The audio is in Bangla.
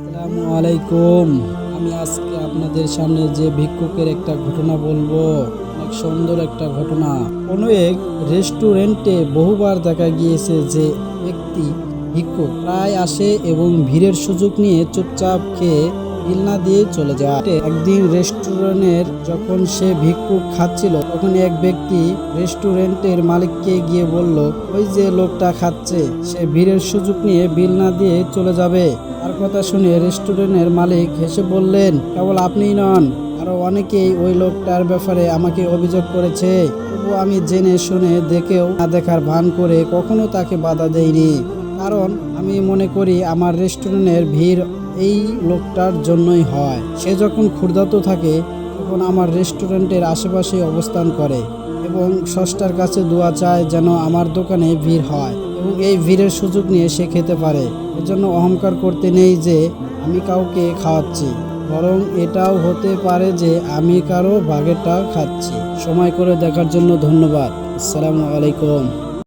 আসসালামু আলাইকুম। আমি আজকে আপনাদের সামনে যে ভিক্ষুকের একটা ঘটনা বলব, অনেক সুন্দর একটা ঘটনা। কোনো এক রেস্টুরেন্টে বহুবার দেখা গিয়েছে যে ব্যক্তি ভিক্ষুক প্রায় আসে এবং ভিড়ের সুযোগ নিয়ে চুপচাপ খেয়ে বিল না দিয়ে চলে যায়। একদিন রেস্টুরেন্টের যখন সে ভিক্ষুক খাচ্ছিল, তখন এক ব্যক্তি রেস্টুরেন্টের মালিককে গিয়ে বলল, ওই যে লোকটা খাচ্ছে, সে ভিড়ের সুযোগ নিয়ে বিল না দিয়ে চলে যাবে। তার কথা শুনে রেস্টুরেন্টের মালিক হেসে বললেন, কেবল আপনিই নন, আরও অনেকেই ওই লোকটার ব্যাপারে আমাকে অভিযোগ করেছে। তবু আমি জেনে শুনে দেখেও না দেখার ভান করে কখনো তাকে বাধা দেইনি। কারণ আমি মনে করি আমার রেস্টুরেন্টের ভিড় এই লোকটার জন্যই হয়। সে যখন ক্ষুধার্ত থাকে, তখন আমার রেস্টুরেন্টের আশেপাশে অবস্থান করে এবং ষষ্ঠার কাছে দোয়া চায় যেন আমার দোকানে ভিড় হয়। এবং এই ভিড়ের সুযোগ নিয়ে সে খেতে পারে। এজন্য অহংকার করতে নেই যে, আমি কাউকে খাওয়াচ্ছি, বরং এটাও হতে পারে যে, আমি কারও বাগেরটা খাচ্ছি। সময় করে দেখার জন্য ধন্যবাদ। আসসালামু আলাইকুম।